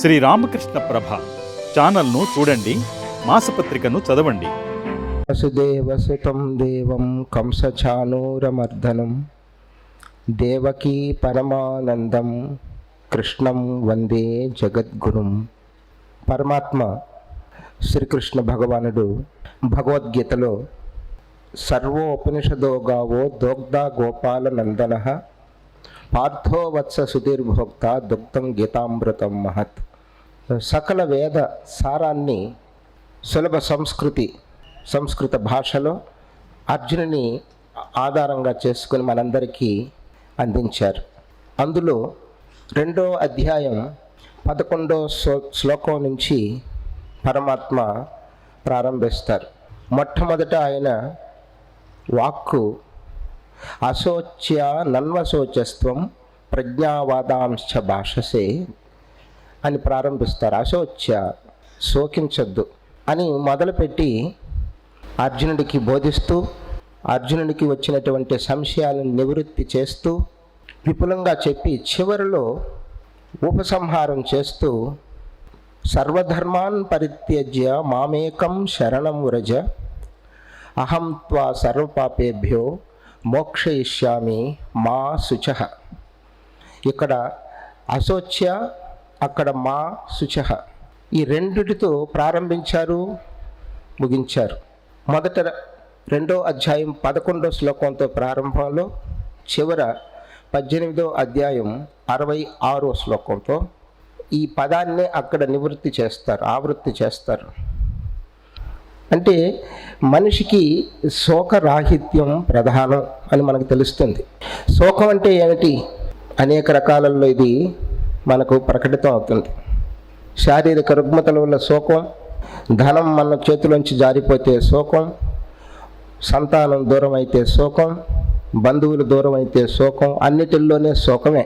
శ్రీ రామకృష్ణ ప్రభ ఛానల్ను చూడండి మాసపత్రికను చదవండి. వసుదేవసుతం దేవం కంసచానూరమర్దనం దేవకీ పరమానందం కృష్ణం వందే జగద్గురుం. పరమాత్మ శ్రీకృష్ణ భగవానుడు భగవద్గీతలో సర్వోపనిషదోగావో దోగ్ధ గోపాల నందన పార్థో వత్స సుధీర్భోక్త దుగ్ధం గీతామృతం మహత్. సకల వేద సారాన్ని సులభ సంస్కృతి సంస్కృత భాషలో అర్జునుని ఆధారంగా చేసుకుని మనందరికీ అందించారు. అందులో రెండో అధ్యాయం పదకొండో శ్లోకం నుంచి పరమాత్మ ప్రారంభిస్తారు. మొట్టమొదట ఆయన వాక్కు అశోచ్య నన్వశోచస్త్వం ప్రజ్ఞావాదాంశ భాషసే అని ప్రారంభిస్తారు. అశోచ్య శోకించద్దు అని మొదలుపెట్టి అర్జునుడికి బోధిస్తూ అర్జునుడికి వచ్చినటువంటి సంశయాలను నివృత్తి చేస్తూ విపులంగా చెప్పి చివరిలో ఉపసంహారం చేస్తూ సర్వధర్మాన్ పరిత్యజ్య మామేకం శరణం వ్రజ అహం త్వా సర్వపాపేభ్యో మోక్షయిష్యామి మా శుచ. ఇక్కడ అశోచ్య అక్కడ మా శుచ. ఈ రెండిటితో ప్రారంభించారు ముగించారు. మొదట రెండో అధ్యాయం పదకొండో శ్లోకంతో ప్రారంభంలో చివర పద్దెనిమిదో అధ్యాయం అరవై ఆరో శ్లోకంతో ఈ పదాన్నే అక్కడ నివృత్తి చేస్తారు ఆవృత్తి చేస్తారు. అంటే మనిషికి శోకరాహిత్యం ప్రధానం అని మనకు తెలుస్తుంది. శోకం అంటే ఏమిటి? అనేక రకాలలో ఇది మనకు ప్రకటితం అవుతుంది. శారీరక రుగ్మతల వల్ల శోకం ధనం మన చేతిలోంచి జారిపోతే శోకం సంతానం దూరం అయితే శోకం బంధువులు దూరం అయితే శోకం అన్నిటిల్లోనే శోకమే.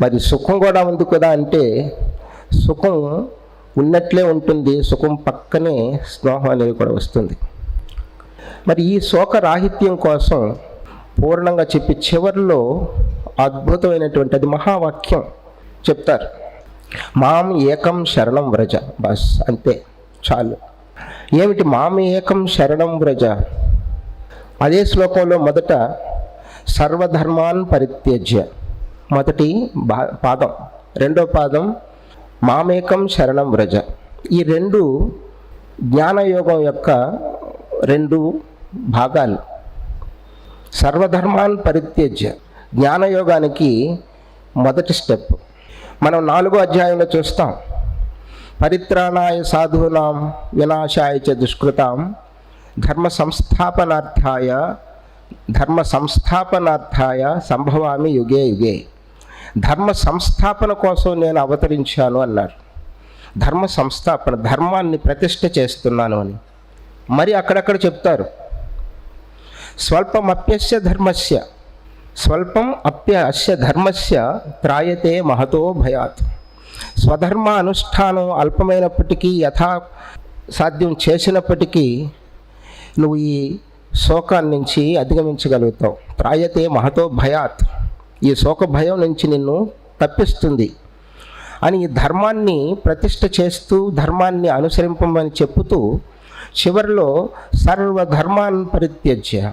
మరి సుఖం కూడా ఉంది కదా అంటే సుఖం ఉన్నట్లే ఉంటుంది సుఖం పక్కనే స్నేహం అనేది కూడా వస్తుంది. మరి ఈ శోక రాహిత్యం కోసం పూర్ణంగా చెప్పి చివరిలో అద్భుతమైనటువంటి అది మహావాక్యం చెప్తారు. మాం ఏకం శరణం వ్రజ బస్ అంతే చాలు. ఏమిటి మాం ఏకం శరణం వ్రజ? అదే శ్లోకంలో మొదట సర్వధర్మాన్ పరిత్యజ్య మొదటి బా పాదం రెండో పాదం మామేకం శరణం వ్రజ. ఈ రెండు జ్ఞానయోగం యొక్క రెండు భాగాలు. సర్వధర్మాన్ పరిత్యజ్య. జ్ఞానయోగానికి మొదటి స్టెప్. మనం నాలుగో అధ్యాయంలో చూస్తాం. పరిత్రాణాయ సాధూనాం వినాశాయ చ దుష్కృతాం ధర్మ సంస్థాపనార్థాయ ధర్మ సంస్థాపనార్థాయ సంభవామి యుగే యుగే. ధర్మ సంస్థాపన కోసం నేను అవతరించాను అన్నారు. ధర్మ సంస్థాపన ధర్మాన్ని ప్రతిష్ట చేస్తున్నాను అని. మరి అక్కడక్కడ చెప్తారు. స్వల్పం అప్యస్య ధర్మస్య స్వల్పం అప్య అస్య ధర్మస్య త్రాయతే మహతో భయాత్. స్వధర్మ అనుష్ఠానం అల్పమైనప్పటికీ యథా సాధ్యం చేసినప్పటికీ నువ్వు ఈ శోకాన్నించి అధిగమించగలుగుతావు. త్రాయతే మహతో భయాత్. ఈ శోక భయం నుంచి నిన్ను తప్పిస్తుంది. అని ఈ ధర్మాన్ని ప్రతిష్ట చేస్తూ ధర్మాన్ని అనుసరింపమని చెప్పుతూ చివరిలో సర్వధర్మాన్ పరిత్యజ్య.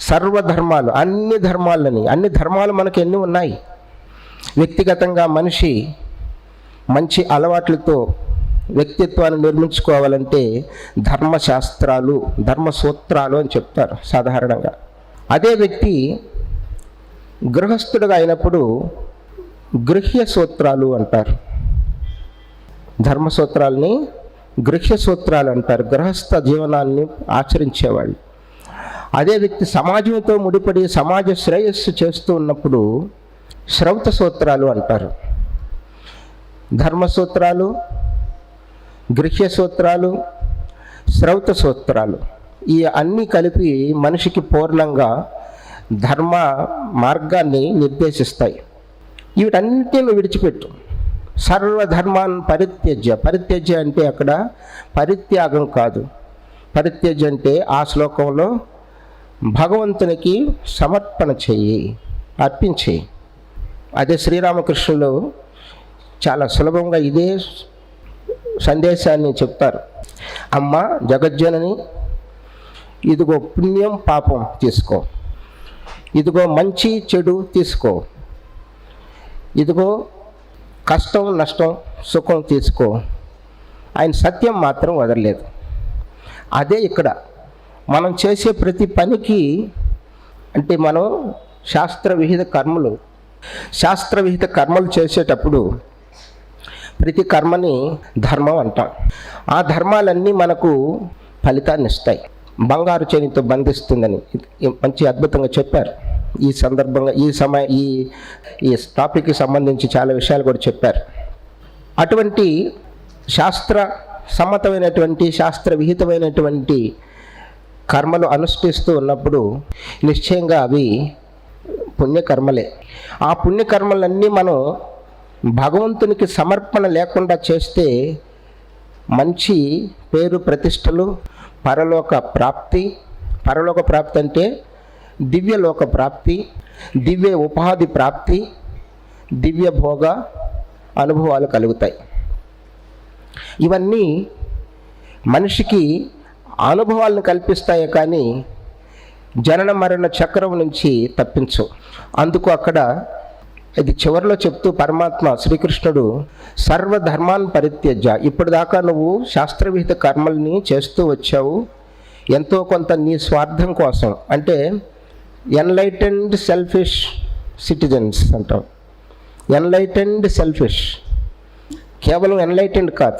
సర్వధర్మాలు అన్ని ధర్మాలని అన్ని ధర్మాలు మనకు ఎన్ని ఉన్నాయి? వ్యక్తిగతంగా మనిషి మంచి అలవాట్లతో వ్యక్తిత్వాన్ని నిర్మించుకోవాలంటే ధర్మశాస్త్రాలు ధర్మ సూత్రాలు అని చెప్తారు సాధారణంగా. అదే వ్యక్తి గృహస్థుడుగా అయినప్పుడు గృహ్య సూత్రాలు అంటారు. ధర్మసూత్రాలని గృహ్య సూత్రాలు అంటారు. గృహస్థ జీవనాన్ని ఆచరించేవాళ్ళు. అదే వ్యక్తి సమాజంతో ముడిపడి సమాజ శ్రేయస్సు చేస్తూ ఉన్నప్పుడు శ్రౌత సూత్రాలు అంటారు. ధర్మసూత్రాలు గృహ్య సూత్రాలు శ్రౌత సూత్రాలు ఈ అన్నీ కలిపి మనిషికి పూర్ణంగా ధర్మ మార్గాన్ని నిర్దేశిస్తాయి. వీటన్నిటిని విడిచిపెట్టు. సర్వధర్మాన్ పరిత్యజ్య. పరిత్యజ్య అంటే అక్కడ పరిత్యాగం కాదు. పరిత్యజ్య అంటే ఆ శ్లోకంలో భగవంతునికి సమర్పణ చెయ్యి అర్పించేయి. అదే శ్రీరామకృష్ణులు చాలా సులభంగా ఇదే సందేశాన్ని చెప్తారు. అమ్మ జగజ్జనని ఇదిగో పుణ్యం పాపం తీసుకో. ఇదిగో మంచి చెడు తీసుకో. ఇదిగో కష్టం నష్టం సుఖం తీసుకో. ఆయన సత్యం మాత్రం వదలలేదు. అదే ఇక్కడ మనం చేసే ప్రతి పనికి అంటే మనం శాస్త్ర విహిత కర్మలు శాస్త్ర విహిత కర్మలు చేసేటప్పుడు ప్రతి కర్మని ధర్మం అంటాం. ఆ ధర్మాలన్నీ మనకు ఫలితాన్ని ఇస్తాయి. బంగారు చేనితో బంధిస్తుందని మంచి అద్భుతంగా చెప్పారు. ఈ సందర్భంగా ఈ సమయ ఈ ఈ టాపిక్కి సంబంధించి చాలా విషయాలు కూడా చెప్పారు. అటువంటి శాస్త్ర సమ్మతమైనటువంటి శాస్త్ర విహితమైనటువంటి కర్మలు అనుష్ఠిస్తూ ఉన్నప్పుడు నిశ్చయంగా అవి పుణ్యకర్మలే. ఆ పుణ్యకర్మలన్నీ మనం భగవంతునికి సమర్పణ లేకుండా చేస్తే మంచి పేరు ప్రతిష్టలు పరలోక ప్రాప్తి. పరలోక ప్రాప్తి అంటే దివ్యలోక ప్రాప్తి దివ్య ఉపాధి ప్రాప్తి దివ్య భోగ అనుభవాలు కలుగుతాయి. ఇవన్నీ మనిషికి అనుభవాలను కల్పిస్తాయి కానీ జనన మరణ చక్రం నుంచి తప్పించు అందుకు అక్కడ ఇది చివరిలో చెప్తూ పరమాత్మ శ్రీకృష్ణుడు సర్వధర్మాన్ పరిత్యజ ఇప్పటిదాకా నువ్వు శాస్త్రవిహిత కర్మల్ని చేస్తూ వచ్చావు. ఎంతో కొంత నీ స్వార్థం కోసం. అంటే ఎన్లైటెండ్ సెల్ఫిష్ సిటిజన్స్ అంటాం. Enlightened selfish. కేవలం ఎన్లైటెండ్ కాదు.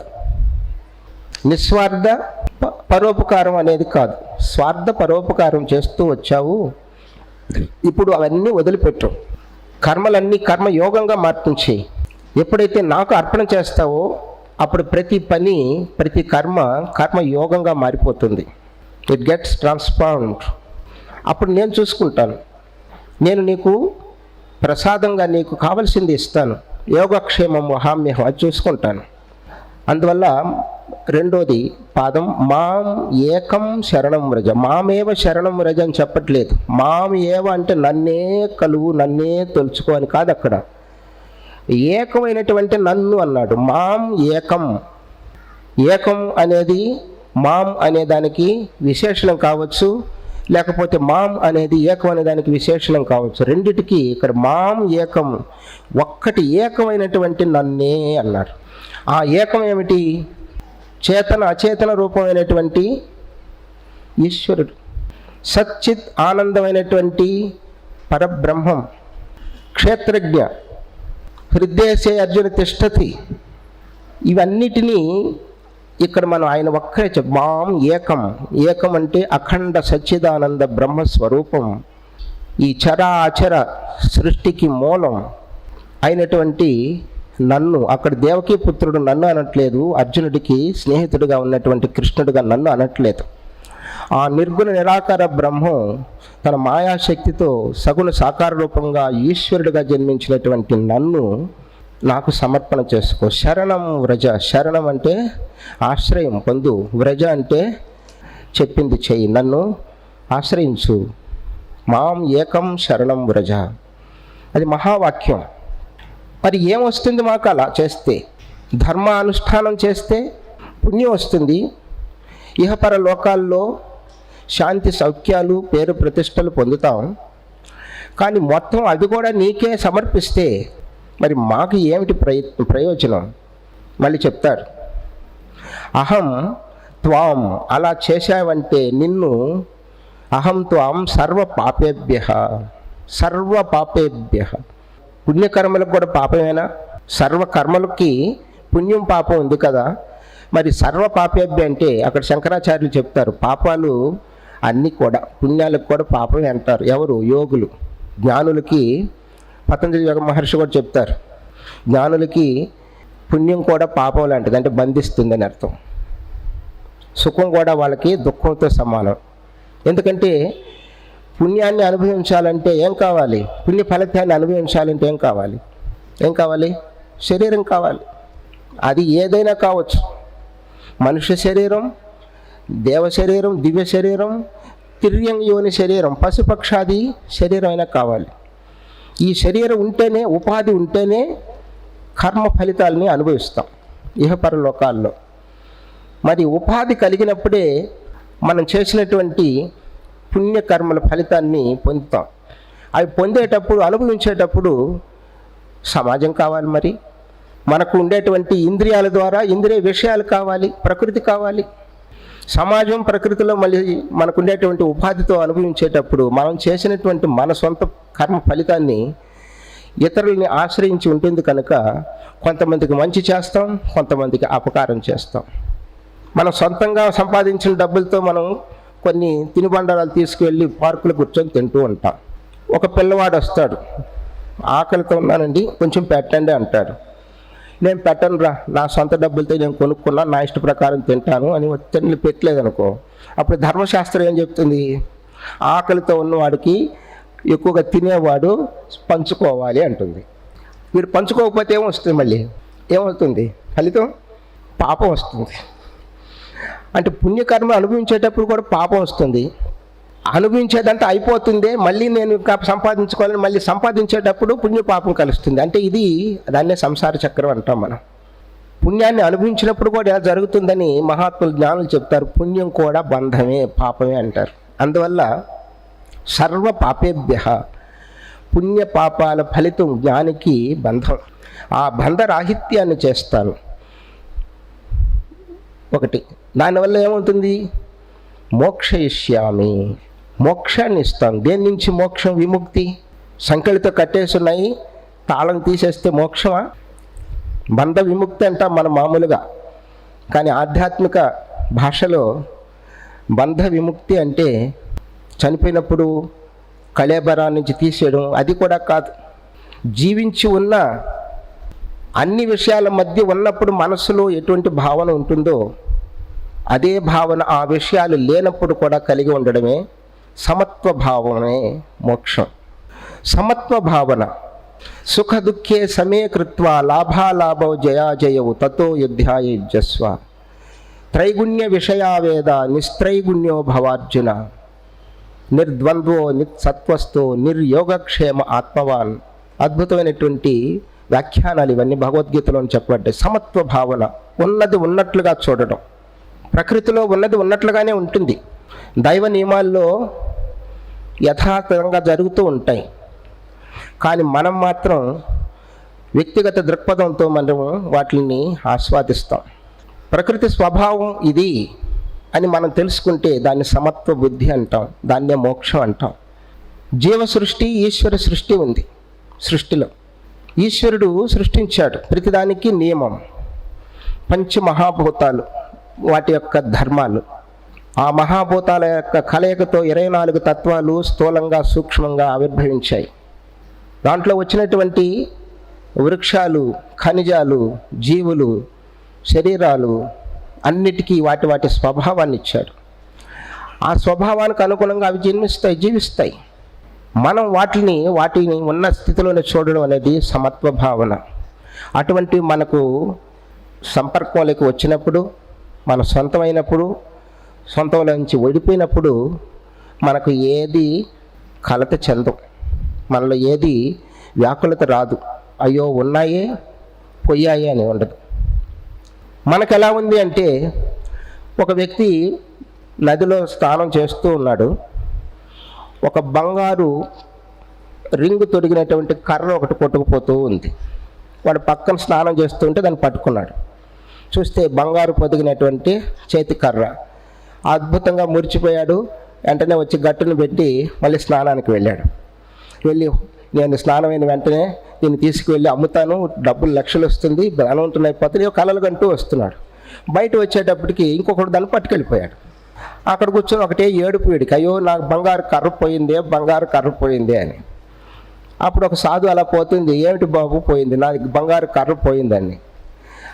నిస్వార్థ పరోపకారం అనేది కాదు. స్వార్థ పరోపకారం చేస్తూ వచ్చావు. ఇప్పుడు అవన్నీ వదిలిపెట్టు. కర్మలన్నీ కర్మయోగంగా మార్పించి ఎప్పుడైతే నాకు అర్పణ చేస్తావో అప్పుడు ప్రతి పని ప్రతి కర్మ కర్మయోగంగా మారిపోతుంది. ఇట్ గెట్స్ ట్రాన్స్ఫార్మ్డ్ అప్పుడు నేను చూసుకుంటాను. నేను నీకు ప్రసాదంగా నీకు కావలసింది ఇస్తాను. యోగక్షేమం వహామ్యహం అది చూసుకుంటాను. అందువల్ల రెండోది పాదం మాం ఏకం శరణం వ్రజ. మామేవ శరణం వ్రజ అని చెప్పట్లేదు. మాం ఏవ అంటే నన్నే కలువు నన్నే తొలుచుకో అని కాదు అక్కడ. ఏకమైనటువంటి నన్ను అన్నాడు. మాం ఏకం. ఏకం అనేది మాం అనే దానికి విశేషణం కావచ్చు. లేకపోతే మాం అనేది ఏకం అనే దానికి విశేషణం కావచ్చు. రెండిటికి ఇక్కడ మాం ఏకం. ఒక్కటి ఏకమైనటువంటి నన్నే అన్నారు. ఆ ఏకం ఏమిటి? చేతన అచేతన రూపమైనటువంటి ఈశ్వరుడు. సచ్చిత్ ఆనందమైనటువంటి పరబ్రహ్మం. క్షేత్రజ్ఞ. హృదయసే అర్జున తిష్టతి. ఇవన్నిటినీ ఇక్కడ మనం ఆయన ఒక్కరే చెప్ మాం ఏకం. ఏకం అంటే అఖండ సచ్చిదానంద బ్రహ్మస్వరూపం. ఈ చరాచర సృష్టికి మూలం అయినటువంటి నన్ను అక్కడ దేవకీ పుత్రుడు నన్ను అనట్లేదు అర్జునుడికి స్నేహితుడిగా ఉన్నటువంటి కృష్ణుడిగా నన్ను అనట్లేదు. ఆ నిర్గుణ నిరాకార బ్రహ్మం తన మాయాశక్తితో సగుణ సాకార రూపంగా ఈశ్వరుడిగా జన్మించినటువంటి నన్ను నాకు సమర్పణ చేసుకో. శరణం వ్రజ. శరణం అంటే ఆశ్రయం పొందు. వ్రజ అంటే చెప్పింది చెయ్యి. నన్ను ఆశ్రయించు. మాం ఏకం శరణం వ్రజ. అది మహావాక్యం. మరి ఏమొస్తుంది మాకు అలా చేస్తే? ధర్మ అనుష్ఠానం చేస్తే పుణ్యం వస్తుంది. ఇహపర లోకాల్లో శాంతి సౌఖ్యాలు పేరు ప్రతిష్టలు పొందుతాం. కానీ మొత్తం అది కూడా నీకే సమర్పిస్తే మరి మాకు ఏమిటి ప్రయోజనం? మళ్ళీ చెప్తారు. అహం త్వాం అలా చేశావంటే నిన్ను అహం త్వాం సర్వ పాపేభ్య సర్వ పాపేభ్య పుణ్యకర్మలకు కూడా పాపమేనా? సర్వకర్మలకి పుణ్యం పాపం ఉంది కదా. మరి సర్వ పాపేభ్య అంటే అక్కడ శంకరాచార్యులు చెప్తారు పాపాలు అన్నీ కూడా పుణ్యాలకు కూడా పాపమే అంటారు. ఎవరు? యోగులు. జ్ఞానులకి పతంజలి యోగ మహర్షి కూడా చెప్తారు జ్ఞానులకి పుణ్యం కూడా పాపం లాంటిది అంటే బంధిస్తుందని అర్థం. సుఖం కూడా వాళ్ళకి దుఃఖంతో సమానం. ఎందుకంటే పుణ్యాన్ని అనుభవించాలంటే ఏం కావాలి? పుణ్య ఫలితాన్ని అనుభవించాలంటే ఏం కావాలి? ఏం కావాలి? శరీరం కావాలి. అది ఏదైనా కావచ్చు. మనుష్య శరీరం దేవ శరీరం దివ్య శరీరం తిర్యం యోని శరీరం పశుపక్షాది శరీరం అయినా కావాలి. ఈ శరీరం ఉంటేనే ఉపాధి ఉంటేనే కర్మ ఫలితాలని అనుభవిస్తాం ఇహపర లోకాల్లో మరి ఉపాధి కలిగినప్పుడే మనం చేసినటువంటి పుణ్యకర్మల ఫలితాన్ని పొందుతాం. అవి పొందేటప్పుడు అనుభవించేటప్పుడు సమాజం కావాలి మరి. మనకు ఉండేటువంటి ఇంద్రియాల ద్వారా ఇంద్రియ విషయాలు కావాలి ప్రకృతి కావాలి. సమాజం ప్రకృతిలో మళ్ళీ మనకు ఉండేటువంటి ఉపాధితో అనుభవించేటప్పుడు మనం చేసినటువంటి మన సొంత కర్మ ఫలితాన్ని ఇతరుల్ని ఆశ్రయించి ఉంటుంది కనుక కొంతమందికి మంచి చేస్తాం కొంతమందికి అపకారం చేస్తాం. మనం సొంతంగా సంపాదించిన డబ్బులతో మనం కొన్ని తినుబండారాలు తీసుకువెళ్ళి పార్కులో కూర్చొని తింటూ ఉంటాం. ఒక పిల్లవాడు వస్తాడు. ఆకలితో ఉన్నానండి కొంచెం పెట్టండి అంటాడు. నేను పెట్టను రా నా సొంత డబ్బులతో నేను కొనుక్కున్నా నా ఇష్ట ప్రకారం తింటాను అని తిండి పెట్టలేదు అనుకో అప్పుడు ధర్మశాస్త్రం ఏం చెప్తుంది? ఆకలితో ఉన్నవాడికి ఎక్కువగా తినేవాడు పంచుకోవాలి అంటుంది. మీరు పంచుకోకపోతే ఏమొస్తుంది మళ్ళీ? ఏమవుతుంది ఫలితం పాపం వస్తుంది. అంటే పుణ్యకర్మ అనుభవించేటప్పుడు కూడా పాపం వస్తుంది. అనుభవించేదంతా అయిపోతుంది మళ్ళీ నేను ఇంకా సంపాదించుకోవాలని మళ్ళీ సంపాదించేటప్పుడు పుణ్య పాపం కలుస్తుంది. అంటే ఇది దాన్నే సంసార చక్రం అంటాం మనం. పుణ్యాన్ని అనుభవించినప్పుడు కూడా ఎలా జరుగుతుందని మహాత్ములు జ్ఞానులు చెప్తారు. పుణ్యం కూడా బంధమే పాపమే అంటారు. అందువల్ల సర్వ పాపేభ్య పుణ్య పాపాల ఫలితం జ్ఞానికి బంధం. ఆ బంధరాహిత్యాన్ని చేస్తాను. ఒకటి దానివల్ల ఏమవుతుంది? మోక్షయిష్యామి. మోక్షాన్ని ఇస్తాం దేని నుంచి మోక్షం? విముక్తి. సంకలితో కట్టేసి ఉన్నాయి తాళం తీసేస్తే మోక్షమా? బంధ విముక్తి అంటాం మనం మామూలుగా. కానీ ఆధ్యాత్మిక భాషలో బంధ విముక్తి అంటే చనిపోయినప్పుడు కళేబరా నుంచి తీసేయడం అది కూడా కాదు. జీవించి ఉన్న అన్ని విషయాల మధ్య ఉన్నప్పుడు మనసులో ఎటువంటి భావన ఉంటుందో అదే భావన ఆ విషయాలు లేనప్పుడు కూడా కలిగి ఉండడమే సమత్వ భావమే మోక్షం. సమత్వ భావన సుఖ దుఃఖే సమే కృత్వ లాభాలాభౌ జయాజయవు తతో యుద్ధాయ యుజస్వ త్రైగుణ్య విషయావేద నిస్త్రైగుణ్యో భవార్జున. నిర్ద్వంద్వో నిత్సత్వస్తో నిర్యోగక్షేమ ఆత్మవాన్. అద్భుతమైనటువంటి వ్యాఖ్యానాలు ఇవన్నీ భగవద్గీతలో చెప్పబడ్డాయి. సమత్వ భావన ఉన్నది ఉన్నట్లుగా చూడడం ప్రకృతిలో ఉన్నది ఉన్నట్లుగానే ఉంటుంది. దైవ నియమాల్లో యథాతథంగా జరుగుతూ ఉంటాయి. కానీ మనం మాత్రం వ్యక్తిగత దృక్పథంతో మనం వాటిని ఆస్వాదిస్తాం. ప్రకృతి స్వభావం ఇది అని మనం తెలుసుకుంటే దాన్ని సమత్వ బుద్ధి అంటాం దాన్నే మోక్షం అంటాం. జీవ సృష్టి ఈశ్వర సృష్టి ఉంది సృష్టిలో. ఈశ్వరుడు సృష్టించాడు. ప్రతిదానికి నియమం. పంచమహాభూతాలు. వాటి యొక్క ధర్మాలు. ఆ మహాభూతాల యొక్క కలయికతో ఇరవై నాలుగు తత్వాలు స్థూలంగా సూక్ష్మంగా ఆవిర్భవించాయి. దాంట్లో వచ్చినటువంటి వృక్షాలు ఖనిజాలు జీవులు శరీరాలు అన్నిటికీ వాటి వాటి స్వభావాన్ని ఇచ్చాడు. ఆ స్వభావానికి అనుగుణంగా అవి జన్మిస్తాయి జీవిస్తాయి. మనం వాటిని వాటిని ఉన్న స్థితిలోనే చూడడం అనేది సమత్వ భావన. అటువంటి మనకు సంపర్కంలోకి వచ్చినప్పుడు మన సొంతమైనప్పుడు సొంతంలో నుంచి ఓడిపోయినప్పుడు మనకు ఏది కలత చెందం మనలో ఏది వ్యాకులత రాదు. అయ్యో ఉన్నాయే పోయాయే అని ఉండదు. మనకు ఎలా ఉంది అంటే ఒక వ్యక్తి నదిలో స్నానం చేస్తూ ఉన్నాడు. ఒక బంగారు రింగు తొడిగినటువంటి కర్ర ఒకటి కొట్టుకుపోతూ ఉంది. వాడు పక్కన స్నానం చేస్తూ ఉంటే దాన్ని పట్టుకున్నాడు. చూస్తే బంగారు పొదిగినటువంటి చేతి కర్ర. అద్భుతంగా మురిచిపోయాడు. వెంటనే వచ్చి గట్టును పెట్టి మళ్ళీ స్నానానికి వెళ్ళాడు. వెళ్ళి నేను స్నానమైన వెంటనే దీన్ని తీసుకువెళ్ళి అమ్ముతాను. డబ్బులు లక్షలు వస్తుంది. ధనవంతుని అయిపోతుంది కలలు కంటూ వస్తున్నాడు. బయట వచ్చేటప్పటికి ఇంకొకడు దాన్ని పట్టుకెళ్ళిపోయాడు. అక్కడ కూర్చొని ఒకటే ఏడుపు వీడికి. అయ్యో నాకు బంగారు కర్ర పోయిందే బంగారు కర్ర పోయిందే అని. అప్పుడు ఒక సాధు అలా పోతుంది. ఏమిటి బాబు పోయింది? నాకు బంగారు కర్ర పోయిందని.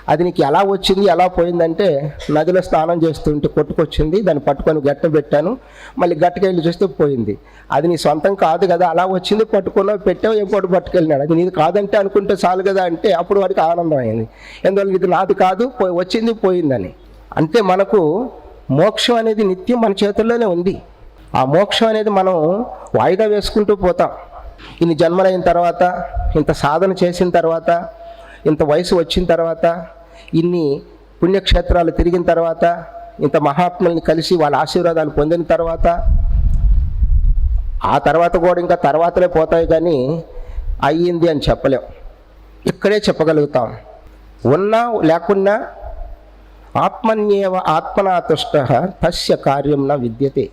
అది నీకు ఎలా వచ్చింది ఎలా పోయిందంటే నదిలో స్నానం చేస్తుంటే కొట్టుకొచ్చింది దాన్ని పట్టుకొని గట్ట పెట్టాను. మళ్ళీ గట్టకెళ్ళి చూస్తే పోయింది. అది నీ సొంతం కాదు కదా అలా వచ్చింది పట్టుకున్నావు పెట్టావు ఇంకోటి పట్టుకెళ్ళినాడు. అది నీది కాదంటే అనుకుంటే చాలు కదా అంటే అప్పుడు వాడికి ఆనందం అయింది. ఎందువల్ల ఇది నాది కాదు పోయి వచ్చింది పోయిందని. అంతే మనకు మోక్షం అనేది నిత్యం మన చేతుల్లోనే ఉంది. ఆ మోక్షం అనేది మనం వాయిదా వేసుకుంటూ పోతాం. ఇన్ని జన్మలైన తర్వాత ఇంత సాధన చేసిన తర్వాత ఇంత వయసు వచ్చిన తర్వాత ఇన్ని పుణ్యక్షేత్రాలు తిరిగిన తర్వాత ఇంత మహాత్ముల్ని కలిసి వాళ్ళ ఆశీర్వాదాలు పొందిన తర్వాత ఆ తర్వాత కూడా ఇంకా తర్వాతలే పోతాయి కానీ అయ్యింది అని చెప్పలేం. ఇక్కడే చెప్పగలుగుతాం. ఉన్నా లేకున్నా ఆత్మన్యేవ ఆత్మనాతుష్ట తస్య కార్యం నా విద్యతే.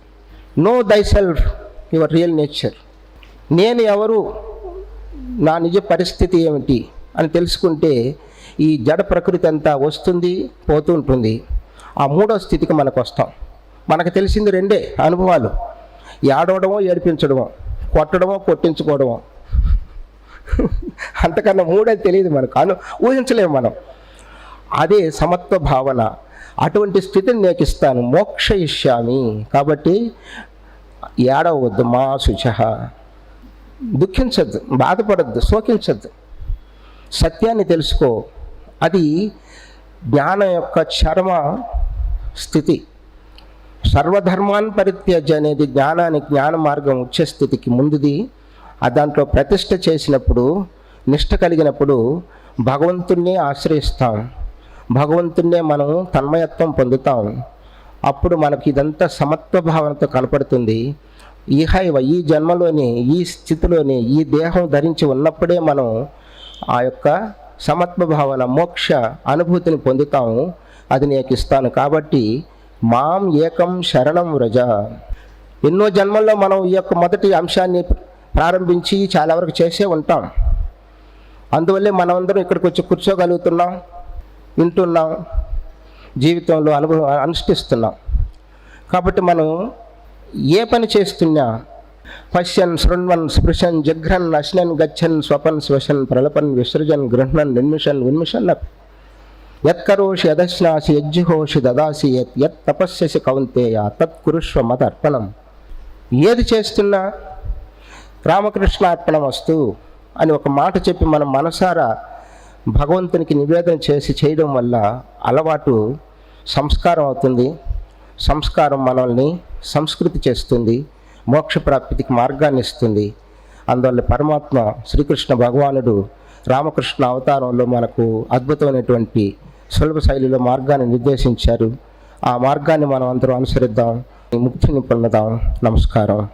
నో దై సెల్ఫ్ యువర్ రియల్ నేచర్ నేను ఎవరు? నా నిజ పరిస్థితి ఏమిటి? అని తెలుసుకుంటే ఈ జడ ప్రకృతి అంతా వస్తుంది పోతూ ఉంటుంది. ఆ మూడో స్థితికి మనకు వస్తాం. మనకు తెలిసింది రెండే అనుభవాలు. ఏడవడమో ఏడిపించడమో కొట్టడమో కొట్టించుకోవడమో. అంతకన్నా మూడేది తెలియదు మనకు. అను ఊహించలేము మనం. అదే సమత్వ భావన. అటువంటి స్థితిని నేను ఇస్తాను. మోక్ష ఇష్యామి కాబట్టి ఏడవద్దు మా శుచ. దుఃఖించద్దు బాధపడద్దు శోకించద్దు. సత్యాన్ని తెలుసుకో. అది జ్ఞానం యొక్క చర్మ స్థితి. సర్వధర్మాన్ పరిత్యజ అనేది జ్ఞానానికి జ్ఞాన మార్గం ఉచ్చ స్థితికి ముందుది. ఆ దాంట్లో ప్రతిష్ట చేసినప్పుడు నిష్ట కలిగినప్పుడు భగవంతుణ్ణే ఆశ్రయిస్తాం. భగవంతుణ్ణే మనం తన్మయత్వం పొందుతాం. అప్పుడు మనకి ఇదంతా సమత్వ భావనతో కనపడుతుంది. ఇహ ఇవ ఈ జన్మలోని ఈ స్థితిలోని ఈ దేహం ధరించి ఉన్నప్పుడే మనం ఆ యొక్క సమత్వ భావన మోక్ష అనుభూతిని పొందుతాము. అది నీకు ఇస్తాను. కాబట్టి మాం ఏకం శరణం వ్రజ. ఎన్నో జన్మల్లో మనం ఈ యొక్క మొదటి అంశాన్ని ప్రారంభించి చాలా వరకు చేసే ఉంటాం. అందువల్లే మనమందరం ఇక్కడికి వచ్చి కూర్చోగలుగుతున్నాం వింటున్నాం జీవితంలో అనుభవం అనుష్ఠిస్తున్నాం. కాబట్టి మనం ఏ పని చేస్తున్నా పశ్యన్ శృణ్వన్ స్పృశన్ జఘ్రన్ అశ్నన్ గచ్చన్ స్వపన్ స్వశన్ ప్రలపన్ విసృజన్ గృహ్ణన్ నిర్మిషన్ ఉన్మిషన్ యత్కరోషి యదశ్నాసి యజ్జుహోషి దదాసి యత్ యత్ తపస్యసి కౌంతేయ తత్ కురుష్వ మత అర్పణం ఏది చేస్తున్నా రామకృష్ణ అర్పణం వస్తు అని ఒక మాట చెప్పి మనం మనసారా భగవంతునికి నివేదన చేసి చేయడం వల్ల అలవాటు సంస్కారం అవుతుంది. సంస్కారం మనల్ని సంస్కృతి చేస్తుంది. మోక్ష ప్రాప్తికి మార్గాన్ని ఇస్తుంది. అందువల్ల పరమాత్మ శ్రీకృష్ణ భగవానుడు రామకృష్ణ అవతారంలో మనకు అద్భుతమైనటువంటి సులభ శైలిలో మార్గాన్ని నిర్దేశించారు. ఆ మార్గాన్ని మనం అందరం అనుసరిద్దాం. ముక్తిని పొందుదాం నమస్కారం.